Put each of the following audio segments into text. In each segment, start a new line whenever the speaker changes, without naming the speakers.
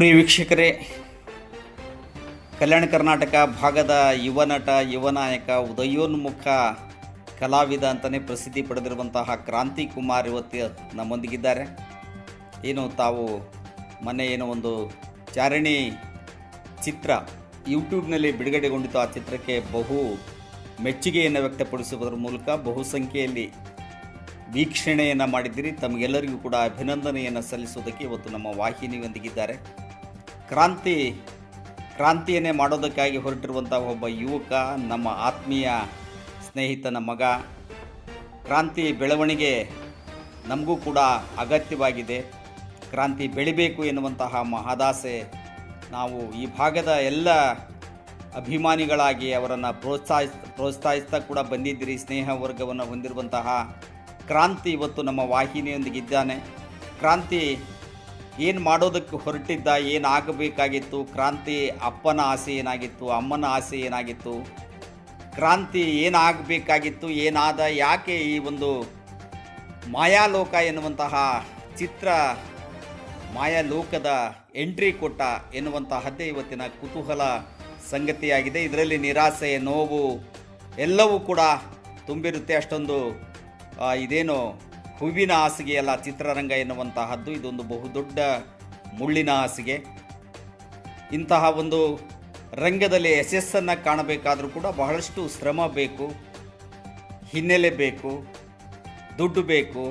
ಪ್ರಿಯ ವೀಕ್ಷಕರೇ, ಕಲ್ಯಾಣ ಕರ್ನಾಟಕ ಭಾಗದ ಯುವ ನಟ, ಯುವ ನಾಯಕ, ಉದಯೋನ್ಮುಖ ಕಲಾವಿದ ಅಂತಲೇ ಪ್ರಸಿದ್ಧಿ ಪಡೆದಿರುವಂತಹ ಕ್ರಾಂತಿ ಕುಮಾರ್ ಇವತ್ತು ನಮ್ಮೊಂದಿಗಿದ್ದಾರೆ. ಏನು ತಾವು ಮೊನ್ನೆ ಏನೋ ಒಂದು ಚಾರಣಿ ಚಿತ್ರ ಯೂಟ್ಯೂಬ್ನಲ್ಲಿ ಬಿಡುಗಡೆಗೊಂಡಿತು ಆ ಚಿತ್ರಕ್ಕೆ ಬಹು ಮೆಚ್ಚುಗೆಯನ್ನು ವ್ಯಕ್ತಪಡಿಸುವುದರ ಮೂಲಕ ಬಹುಸಂಖ್ಯೆಯಲ್ಲಿ ವೀಕ್ಷಣೆಯನ್ನು ಮಾಡಿದ್ದೀರಿ. ತಮಗೆಲ್ಲರಿಗೂ ಕೂಡ ಅಭಿನಂದನೆಯನ್ನು ಸಲ್ಲಿಸೋದಕ್ಕೆ ಇವತ್ತು ನಮ್ಮ ವಾಹಿನಿಯೊಂದಿಗಿದ್ದಾರೆ. ಕ್ರಾಂತಿ, ಕ್ರಾಂತಿಯನ್ನೇ ಮಾಡೋದಕ್ಕಾಗಿ ಹೊರಟಿರುವಂಥ ಒಬ್ಬ ಯುವಕ, ನಮ್ಮ ಆತ್ಮೀಯ ಸ್ನೇಹಿತನ ಮಗ. ಕ್ರಾಂತಿ ಬೆಳವಣಿಗೆ ನಮಗೂ ಕೂಡ ಅಗತ್ಯವಾಗಿದೆ. ಕ್ರಾಂತಿ ಬೆಳಿಬೇಕು ಎನ್ನುವಂತಹ ಮಹದಾಸೆ ನಾವು ಈ ಭಾಗದ ಎಲ್ಲ ಅಭಿಮಾನಿಗಳಾಗಿ ಅವರನ್ನು ಪ್ರೋತ್ಸಾಹಿಸ್, ಪ್ರೋತ್ಸಾಹಿಸ್ತಾ ಕೂಡ ಬಂದಿದ್ದೀರಿ. ಸ್ನೇಹ ವರ್ಗವನ್ನು ಹೊಂದಿರುವಂತಹ ಕ್ರಾಂತಿ ಇವತ್ತು ನಮ್ಮ ವಾಹಿನಿಯೊಂದಿಗಿದ್ದಾನೆ. ಕ್ರಾಂತಿ ಏನು ಮಾಡೋದಕ್ಕೆ ಹೊರಟಿದ್ದ ಏನಾಗಬೇಕಾಗಿತ್ತು ಕ್ರಾಂತಿ ಅಪ್ಪನ ಆಸೆ ಏನಾಗಿತ್ತು? ಅಮ್ಮನ ಆಸೆ ಏನಾಗಿತ್ತು? ಕ್ರಾಂತಿ ಏನಾಗಬೇಕಾಗಿತ್ತು ಏನಾದ? ಯಾಕೆ ಈ ಒಂದು ಮಾಯಾಲೋಕ ಎನ್ನುವಂತಹ ಚಿತ್ರ, ಮಾಯಾಲೋಕದ ಎಂಟ್ರಿ ಕೊಟ್ಟ ಎನ್ನುವಂತಹದ್ದೇ ಇವತ್ತಿನ ಕುತೂಹಲ ಸಂಗತಿಯಾಗಿದೆ. ಇದರಲ್ಲಿ ನಿರಾಸೆ, ನೋವು ಎಲ್ಲವೂ ಕೂಡ ತುಂಬಿರುತ್ತೆ. ಅಷ್ಟೊಂದು ಇದೇನು ಹೂವಿನ ಹಾಸಿಗೆ ಅಲ್ಲ ಚಿತ್ರರಂಗ ಎನ್ನುವಂತಹದ್ದು, ಇದೊಂದು ಬಹುದೊಡ್ಡ ಮುಳ್ಳಿನ ಹಾಸಿಗೆ. ಇಂತಹ ಒಂದು ರಂಗದಲ್ಲಿ ಯಶಸ್ಸನ್ನು ಕಾಣಬೇಕಾದರೂ ಕೂಡ ಬಹಳಷ್ಟು ಶ್ರಮ ಬೇಕು, ಹಿನ್ನೆಲೆ ಬೇಕು, ದುಡ್ಡು ಬೇಕು,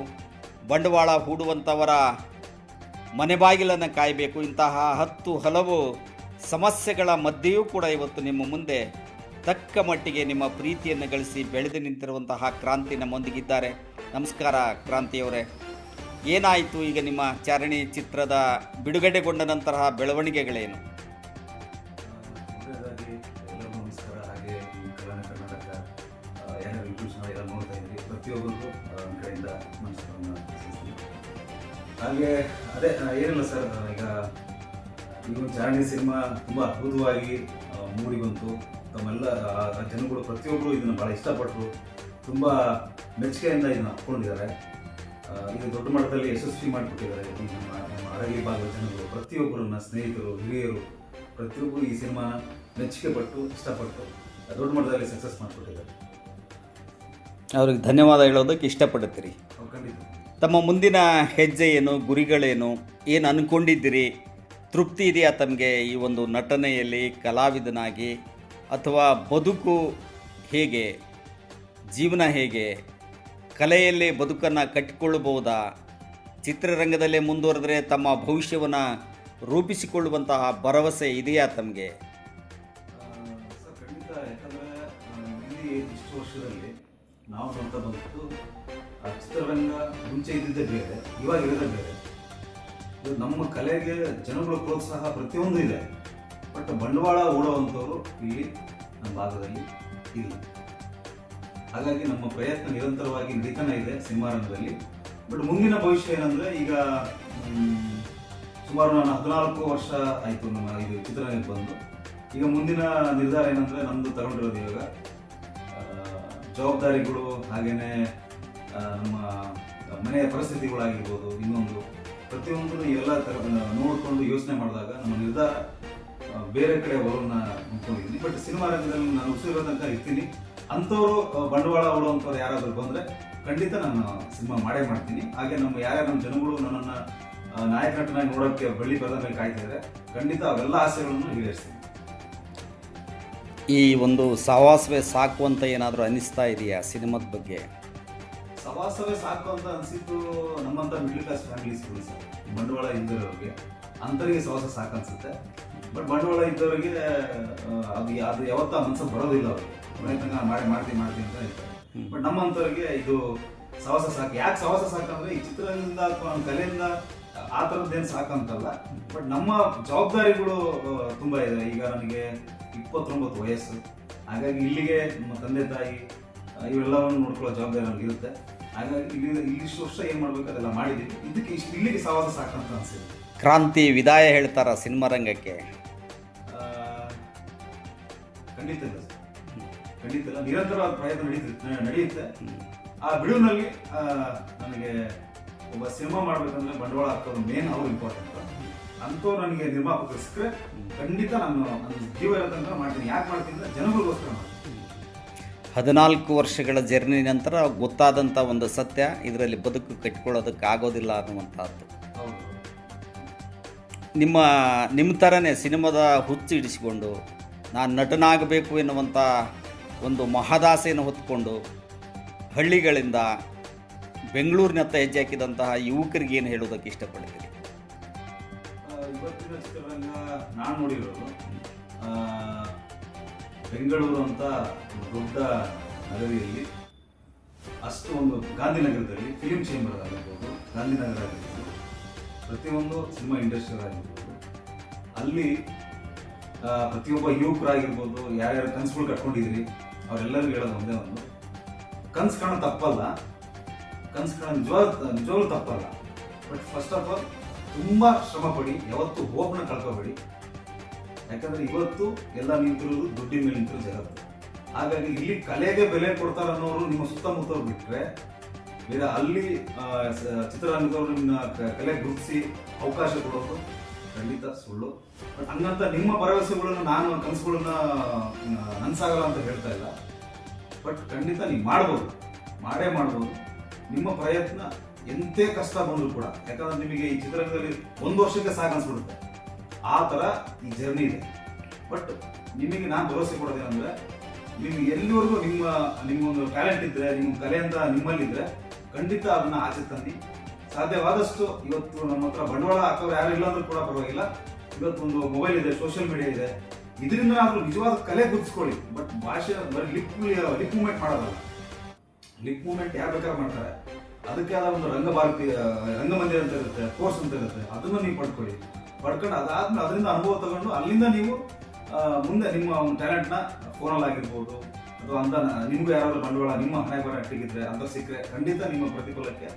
ಬಂಡವಾಳ ಹೂಡುವಂಥವರ ಮನೆ ಬಾಗಿಲನ್ನು ಕಾಯಬೇಕು. ಇಂತಹ ಹತ್ತು ಹಲವು ಸಮಸ್ಯೆಗಳ ಮಧ್ಯೆಯೂ ಕೂಡ ಇವತ್ತು ನಿಮ್ಮ ಮುಂದೆ ತಕ್ಕ ಮಟ್ಟಿಗೆ ನಿಮ್ಮ ಪ್ರೀತಿಯನ್ನು ಗಳಿಸಿ ಬೆಳೆದು ನಿಂತಿರುವಂತಹ ಕ್ರಾಂತಿ ನಮ್ಮೊಂದಿಗಿದ್ದಾರೆ. ನಮಸ್ಕಾರ ಕ್ರಾಂತಿಯವರೇ. ಏನಾಯಿತು ಈಗ ನಿಮ್ಮ ಚಾರಣಿ ಚಿತ್ರದ ಬಿಡುಗಡೆಗೊಂಡ ನಂತರ ಬೆಳವಣಿಗೆಗಳೇನು?
ಹಾಗೆ ಅದೇ ಏನಿಲ್ಲ ಸರ್ ಈಗ ಈ ಚಾರಣಿ ಸಿನಿಮಾ ತುಂಬ ಅದ್ಭುತವಾಗಿ ಮೂಡಿ ಬಂತು. ತಮ್ಮೆಲ್ಲ ಜನಗಳು ಪ್ರತಿಯೊಬ್ಬರು ಇದನ್ನು ಭಾಳ ಇಷ್ಟಪಟ್ಟರು ತುಂಬ ಮೆಚ್ಚುಗೆಯಿಂದ ಇದನ್ನು ಹಾಕ್ಕೊಂಡಿದ್ದಾರೆ ಆ, ಇದು ದೊಡ್ಡ ಮಟ್ಟದಲ್ಲಿ ಯಶಸ್ವಿ ಮಾಡಿಬಿಟ್ಟಿದ್ದಾರೆ ನಮ್ಮ ನಮ್ಮ ಅರಳಿ ಭಾಗದ ಜನಗಳು ಪ್ರತಿಯೊಬ್ಬರನ್ನ ಸ್ನೇಹಿತರು ಹಿರಿಯರು ಪ್ರತಿಯೊಬ್ಬರು ಈ ಸಿನಿಮಾನ ಮೆಚ್ಚುಗೆ ಪಟ್ಟು ಇಷ್ಟಪಟ್ಟು ದೊಡ್ಡ ಮಟ್ಟದಲ್ಲಿ ಸಕ್ಸಸ್ ಮಾಡಿಕೊಟ್ಟಿದ್ದಾರೆ.
ಅವ್ರಿಗೆ ಧನ್ಯವಾದ ಹೇಳೋದಕ್ಕೆ ಇಷ್ಟಪಡುತ್ತೀರಿ.
ಖಂಡಿತ.
ತಮ್ಮ ಮುಂದಿನ ಹೆಜ್ಜೆ ಏನು ಗುರಿಗಳೇನು ಏನು ಅಂದ್ಕೊಂಡಿದ್ದೀರಿ ತೃಪ್ತಿ ಇದೆಯಾ ತಮಗೆ ಈ ಒಂದು ನಟನೆಯಲ್ಲಿ ಕಲಾವಿದನಾಗಿ ಅಥವಾ ಬದುಕು ಹೇಗೆ ಜೀವನ ಹೇಗೆ? ಕಲೆಯಲ್ಲಿ ಬದುಕನ್ನು ಕಟ್ಟಿಕೊಳ್ಳಬಹುದಾ? ಚಿತ್ರರಂಗದಲ್ಲೇ ಮುಂದುವರೆದರೆ ತಮ್ಮ ಭವಿಷ್ಯವನ್ನು ರೂಪಿಸಿಕೊಳ್ಳುವಂತಹ ಭರವಸೆ ಇದೆಯಾ ತಮಗೆ?
ಖಂಡಿತ. ಯಾಕಂದರೆ ಇಲ್ಲಿ ಇಷ್ಟು ವರ್ಷದಲ್ಲಿ ನಾವು ಬಂತು ಆ, ಚಿತ್ರರಂಗ ಮುಂಚೆ ಇದ್ದಿದ್ದೇ ಬೇರೆ, ಇವಾಗ ಇರೋದೇ ಬೇರೆ. ನಮ್ಮ ಕಲೆಗೆ ಜನಗಳ ಪ್ರೋತ್ಸಾಹ ಪ್ರತಿಯೊಂದು ಇದೆ. ಬಟ್ ಬಂಡವಾಳ ಓಡುವಂಥವ್ರು ಇಲ್ಲಿ ನಮ್ಮ ಭಾಗದಲ್ಲಿ ಇಲ್ಲ. ಹಾಗಾಗಿ ನಮ್ಮ ಪ್ರಯತ್ನ ನಿರಂತರವಾಗಿ ನಡೀತಾನೆ ಇದೆ ಸಿನಿಮಾ ರಂಗದಲ್ಲಿ ಬಟ್ ಮುಂದಿನ ಭವಿಷ್ಯ ಏನಂದ್ರೆ ಈಗ ಸುಮಾರು ನಾನು ಹದಿನಾಲ್ಕು ವರ್ಷ ಆಯಿತು ನಮ್ಮ ಇದು ಚಿತ್ರರಂಗಕ್ಕೆ ಬಂದು. ಈಗ ಮುಂದಿನ ನಿರ್ಧಾರ ಏನಂದ್ರೆ ನಮ್ದು ತಗೊಂಡಿರೋದು ಇವಾಗ ಜವಾಬ್ದಾರಿಗಳು ಹಾಗೇನೆ ನಮ್ಮ ಮನೆಯ ಪರಿಸ್ಥಿತಿಗಳಾಗಿರ್ಬೋದು, ಇನ್ನೊಂದು. ಪ್ರತಿಯೊಂದು ಎಲ್ಲ ತರ ನೋಡಿಕೊಂಡು ಯೋಚನೆ ಮಾಡಿದಾಗ ನಮ್ಮ ನಿರ್ಧಾರ ಬೇರೆ ಕಡೆ ಬರೋನ್ನ ಅನ್ಕೊಂಡಿದ್ದೀನಿ ಬಟ್ ಸಿನಿಮಾ ರಂಗದಲ್ಲಿ ನಾನು ಉಸಿರೋ ತನಕ ಇರ್ತೀನಿ. ಅಂಥವ್ರು ಬಂಡವಾಳ ಹೂಡುವಂಥವ್ರು ಯಾರಾದರೂ ಬಂದರೆ ಖಂಡಿತ ನಾನು ಸಿನಿಮಾ ಮಾಡೇ ಮಾಡ್ತೀನಿ. ಹಾಗೆ ನಮ್ಮ ಯಾರ್ಯಾರು ನಮ್ಮ ಜನಗಳು ನನ್ನನ್ನು ನಾಯಕ ನಟನಾಗಿ ನೋಡೋಕ್ಕೆ ಬಳ್ಳಿ ಬರದ ಮೇಲೆ ಕಾಯ್ತಾ ಇದ್ದಾರೆ ಖಂಡಿತ ಅವೆಲ್ಲ ಆಸೆಗಳನ್ನು ಈಡೇರಿಸ್ತೀನಿ.
ಈ ಒಂದು ಸಹವಾಸವೇ ಸಾಕು ಅಂತ ಏನಾದರೂ ಅನ್ನಿಸ್ತಾ ಇದೆಯಾ ಸಿನಿಮಾದ ಬಗ್ಗೆ?
ಸಹವಾಸವೇ ಸಾಕು ಅಂತ ಅನಿಸಿದ್ದು ನಮ್ಮಂತ ಮಿಡ್ಲ್ ಕ್ಲಾಸ್ ಫ್ಯಾಮಿಲೀಸ್ಗಳು ಸರ್ ಬಂಡವಾಳ ಹಿಂದಿರೋರಿಗೆ ಅಂಥವ್ರಿಗೆ ಸಹವಾಸ ಸಾಕು ಅನ್ಸುತ್ತೆ. ಬಟ್ ಬಂಡವಾಳ ಇದ್ದವರಿಗೆ ಅದು ಅದು ಯಾವತ್ತ ಮನಸ್ಸು ಬರೋದಿಲ್ಲ ಅವ್ರಿಗೆ ಮನೆ ತನಕ ಮಾಡಿ ಮಾಡ್ತೀನಿ ಮಾಡ್ತೀನಿ ಅಂತ ಹೇಳ್ತಾರೆ. ಬಟ್ ನಮ್ಮಂಥವ್ರಿಗೆ ಇದು ಸಹಸ ಸಾಕು. ಯಾಕೆ ಸಹಸ ಸಾಕಂದ್ರೆ ಈ ಚಿತ್ರದಿಂದ ಅಥವಾ ಕಲೆಯಿಂದ ಆ ಥರದ್ದೇನು ಸಾಕಂತಲ್ಲ. ಬಟ್ ನಮ್ಮ ಜವಾಬ್ದಾರಿಗಳು ತುಂಬ ಇದೆ. ಈಗ ನನಗೆ ಇಪ್ಪತ್ತೊಂಬತ್ತು ವಯಸ್ಸು. ಹಾಗಾಗಿ ಇಲ್ಲಿಗೆ ನಮ್ಮ ತಂದೆ ತಾಯಿ ಇವೆಲ್ಲವನ್ನು ನೋಡ್ಕೊಳ್ಳೋ ಜವಾಬ್ದಾರಿ ನನಗೆ ಇರುತ್ತೆ ಹಾಗಾಗಿ ಇಲ್ಲಿ ಇಲ್ಲಿಷ್ಟು ವರ್ಷ ಏನು ಮಾಡ್ಬೇಕು ಅದೆಲ್ಲ ಮಾಡಿದ್ದೀವಿ. ಇದಕ್ಕೆ ಇಷ್ಟು ಇಲ್ಲಿಗೆ ಸಹಸ ಸಾಕಂತ ಅನ್ಸಿದೆ
ಕ್ರಾಂತಿ ವಿದಾಯ ಹೇಳ್ತಾರ ಸಿನಿಮಾ ರಂಗಕ್ಕೆ?
ಆ, ಖಂಡಿತ ಖಂಡಿತ ನಿರಂತರವಾದ ಪ್ರಯತ್ನ ನಡೆಯುತ್ತೆ. ಆ ಬಿಡುವಿನಲ್ಲಿ ನನಗೆ ಒಬ್ಬ ಸಿನಿಮಾ ಮಾಡ್ಬೇಕಂದ್ರೆ ಬಂಡವಾಳ ಹಾಕೋದು ಮೇನ್ ಅವ್ರು ಇಂಪಾರ್ಟೆಂಟ್ ಅಂತೂ ನನಗೆ ನಿರ್ಮಾಪಕರು ಸಿಕ್ಕರೆ ಖಂಡಿತ ನಾನು ನನ್ನ ಜೀವ ಇರೋದಂತ ಮಾಡ್ತೀನಿ. ಯಾಕೆ ಮಾಡ್ತೀನಿ ಅಂದ್ರೆ ಜನಗಳಿಗೋಸ್ಕರ ಮಾಡ್ತೀನಿ.
ಹದಿನಾಲ್ಕು ವರ್ಷಗಳ ಜರ್ನಿ ನಂತರ ಗೊತ್ತಾದಂಥ ಒಂದು ಸತ್ಯ ಇದರಲ್ಲಿ ಬದುಕು ಕಟ್ಕೊಳ್ಳೋದಕ್ಕೆ ಆಗೋದಿಲ್ಲ ಅನ್ನುವಂಥದ್ದು. ನಿಮ್ಮ ನಿಮ್ಮ ಥರನೇ ಸಿನಿಮಾದ ಹುಚ್ಚು ಹಿಡಿಸಿಕೊಂಡು ನಾನು ನಟನಾಗಬೇಕು ಎನ್ನುವಂಥ ಒಂದು ಮಹದಾಸೆಯನ್ನು ಹೊತ್ಕೊಂಡು ಹಳ್ಳಿಗಳಿಂದ ಬೆಂಗಳೂರಿನತ್ತ ಹೆಜ್ಜೆ ಹಾಕಿದಂತಹ ಯುವಕರಿಗೆ ಏನು ಹೇಳೋದಕ್ಕೆ ಇಷ್ಟಪಡ್ತೀನಿ
ಇವತ್ತಿನ ಚಿತ್ರರಂಗ ನಾನು ನೋಡಿರೋದು. ಬೆಂಗಳೂರು ಅಂತ ದೊಡ್ಡ ನಗರಿಯಲ್ಲಿ, ಅಷ್ಟು ಒಂದು ಗಾಂಧಿನಗರದಲ್ಲಿ, ಫಿಲಿಂ ಚೇಂಬರ್ ಆಗಿರ್ಬೋದು, ಗಾಂಧಿನಗರ ಆಗಿರ್ಬೋದು. ಪ್ರತಿಯೊಂದು ಸಿನಿಮಾ ಇಂಡಸ್ಟ್ರಿ ಆಗಿರ್ಬೋದು. ಅಲ್ಲಿ ಪ್ರತಿಯೊಬ್ಬ ಯುವಕರಾಗಿರ್ಬೋದು, ಯಾರ್ಯಾರು ಕನಸುಗಳು ಕಟ್ಕೊಂಡಿದ್ರಿ ಅವರೆಲ್ಲರಿಗೂ ಹೇಳೋದು ಒಂದೇ ಒಂದು. ಕನ್ಸು ಕಾಣೋ ತಪ್ಪಲ್ಲ. ಕನ್ಸು ಕಾಣ ನಿಜವಾಗ್ಲೂ ತಪ್ಪಲ್ಲ. ಬಟ್ ಫಸ್ಟ್ ಆಫ್ ಆಲ್ ತುಂಬ ಶ್ರಮ ಪಡಿ ಯಾವತ್ತು ಹೋಪ್ನ ಕಳ್ಕೋಬೇಡಿ. ಯಾಕಂದ್ರೆ ಇವತ್ತು ಎಲ್ಲ ನಿಂತಿರೋದು ದುಡ್ಡಿನ ಮೇಲೆ ನಿಂತಿರೋ ಜಗತ್ತು ಹಾಗಾಗಿ ಇಲ್ಲಿ ಕಲೆಗೆ ಬೆಲೆ ಕೊಡ್ತಾರೆ ಅನ್ನೋರು ನಿಮ್ಮ ಸುತ್ತಮುತ್ತವ್ರು ಬಿಟ್ರೆ ಬೇರೆ ಅಲ್ಲಿ ಚಿತ್ರರಂಗದವ್ರನ್ನ ಕಲೆ ಗುರುತಿಸಿ ಅವಕಾಶ ಕೊಡೋದು, ಖಂಡಿತ ಸುಳ್ಳು. ಬಟ್ ಹಂಗಂತ ನಿಮ್ಮ ಭರವಸೆಗಳನ್ನು ನಾನು ಕನಸುಗಳನ್ನ ನನ್ಸಾಗಲ್ಲ ಅಂತ ಹೇಳ್ತಾ ಇಲ್ಲ. ಬಟ್ ಖಂಡಿತ ನೀವು ಮಾಡ್ಬೋದು. ಮಾಡೇ ಮಾಡ್ಬೋದು. ನಿಮ್ಮ ಪ್ರಯತ್ನ ಎಂತೆ ಕಷ್ಟ ಬಂದರೂ ಕೂಡ, ಯಾಕಂದ್ರೆ ನಿಮಗೆ ಈ ಚಿತ್ರರಂಗದಲ್ಲಿ ಒಂದು ವರ್ಷಕ್ಕೆ ಸಾಕು ಅನ್ಸ್ಬಿಡುತ್ತೆ. ಆ ಥರ ಈ ಜರ್ನಿ ಇದೆ. ಬಟ್ ನಿಮಗೆ ನಾನು ಭರವಸೆ ಕೊಡೋದೇನಂದ್ರೆ, ನಿಮ್ಗೆ ಎಲ್ಲಿವರೆಗೂ ನಿಮ್ಮ ನಿಮ್ಮೊಂದು ಟ್ಯಾಲೆಂಟ್ ಇದ್ರೆ, ನಿಮ್ಮ ಕಲೆ ಅಂತ ನಿಮ್ಮಲ್ಲಿದ್ರೆ ಖಂಡಿತ ಅದನ್ನ ಆಚೆ ತನ್ನಿ. ಸಾಧ್ಯವಾದಷ್ಟು ಇವತ್ತು ನಮ್ಮ ಹತ್ರ ಬಂಡವಾಳ ಹಾಕೋರು ಯಾರು ಇಲ್ಲ ಅಂದ್ರೂ ಕೂಡ ಪರವಾಗಿಲ್ಲ. ಇವತ್ತೊಂದು ಮೊಬೈಲ್ ಇದೆ ಸೋಷಿಯಲ್ ಮೀಡಿಯಾ ಇದೆ. ಇದರಿಂದ ನಾವು ನಿಜವಾದ ಕಲೆ ಗುರ್ಸ್ಕೊಳ್ಳಿ ಬಟ್ ಭಾಷೆ ಬರೀ ಲಿಪ್ ಲಿಪ್ ಮೂವ್ಮೆಂಟ್ ಮಾಡೋದಲ್ಲ. ಲಿಪ್ ಮೂವ್ಮೆಂಟ್ ಯಾರು ಬೇಕಾದ್ರೆ ಮಾಡ್ತಾರೆ. ಅದಕ್ಕೆ ಆದ ಒಂದು ರಂಗಭಾರತಿ ರಂಗಮಂದಿರ ಅಂತ ಇರುತ್ತೆ ಕೋರ್ಸ್ ಅಂತ ಇರುತ್ತೆ. ಅದನ್ನು ನೀವು ಪಡ್ಕೊಳ್ಳಿ. ಪಡ್ಕೊಂಡು ಅದಾದ್ಮೇಲೆ ಅದರಿಂದ ಅನುಭವ ತಗೊಂಡು ಅಲ್ಲಿಂದ ನೀವು ಮುಂದೆ ನಿಮ್ಮ ಒಂದು ಟ್ಯಾಲೆಂಟ್ನ ಫೋನಲ್ಲಿ ಆಗಿರ್ಬೋದು ಅಥವಾ ಅಂತ ನಿಮಗೂ ಯಾರಾದರೂ ಬಂಡವಾಳ ನಿಮ್ಮ ಹಣೆ ಬರ ಇಟ್ಟಿಗಿದ್ರೆ ಅಂತ ಸಿಕ್ಕರೆ ಖಂಡಿತ ನಿಮ್ಮ ಪ್ರತಿಫಲಕ್ಕೆ